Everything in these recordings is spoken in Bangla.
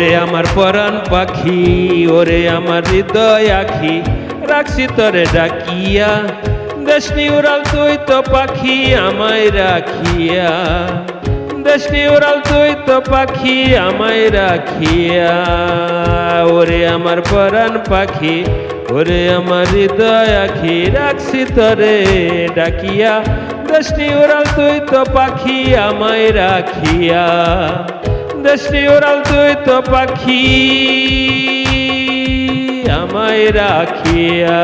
ওরে আমার পরাণ পাখি, ওরে আমার হৃদয় আখি, রাখছি তরে ডাকিয়া দেশনি উড়াল তুই তো পাখি আমায় রাখিয়া। দেশনি উড়াল তুই তো পাখি আমায় রাখিয়া। ওরে আমার পরাণ পাখি, ওরে আমার হৃদয় আখি, রাখছি তরে ডাকিয়া দেশনি উড়াল তুই তো পাখি আমায় রাখিয়া। দেশনি ওরাও দ্বৈত পাখি আমায় রাখিয়া।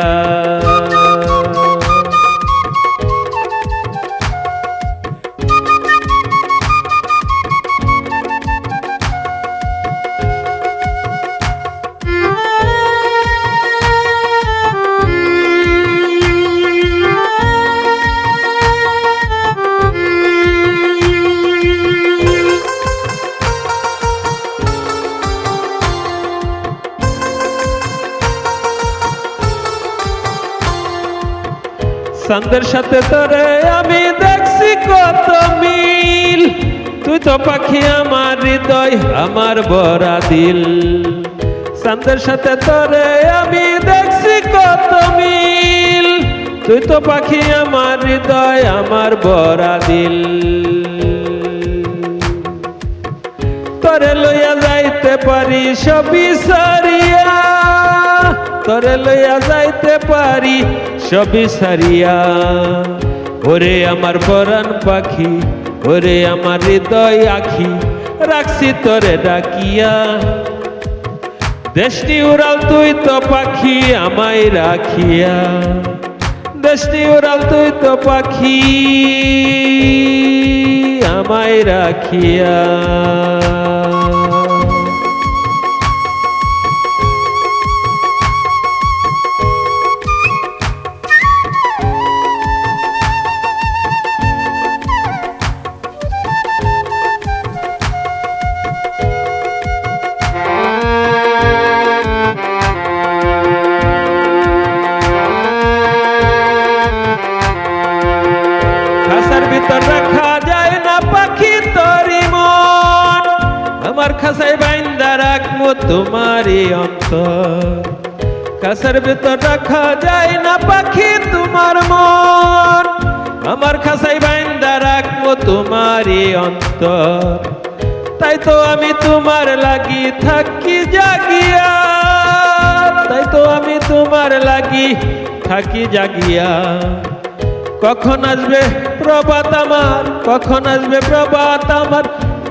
চাঁদের সাথে তোরে আমি দেখছি কত মিল। তুই তো পাখি আমার হৃদয়, আমার বড়া দিল। চাঁদের সাথে তোরে আমি দেখছি কত মিল। তুই তো পাখি আমার হৃদয়, আমার বড়া দিল। তরে লইয়া যাইতে পারি সবই সারিয়া। তরে লইয়া যাইতে পারি সবই সারিয়া। ওরে আমার পরাণ পাখি, ওরে আমার হৃদয় আখি, রাখছি তরে ডাকিয়া। দেশটি উড়াল তুই তো পাখি আমায় রাখিয়া। দেশটি উড়াল তুই তো পাখি আমায় রাখিয়া। খাসার ভিতর রাখা যায় না পাখি তোমার মন। আমার খাসাই বাইন্দা রাখব তোমারই অন্তর। তাই তো আমি তোমার লাগি থাকি জাগিয়া। তাই তো আমি তোমার লাগি থাকি জাগিয়া। কখন আসবে প্রভাত আমার? কখন আসবে প্রভাত আমার?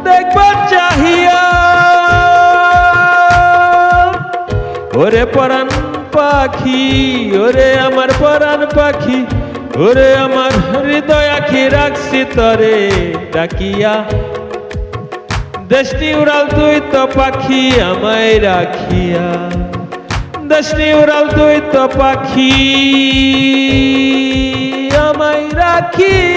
দেখবার চাহিয়া। ওরে পরাণ পাখি, ওরে আমার পরাণ পাখি, ওরে আমার হৃদয় আখি রাখছি তরে ডাকিয়া। দেশটি উড়াল তুই তো পাখি আমায় রাখিয়া। দেশটি উড়াল তুই তো পাখি আমায় রাখিয়া।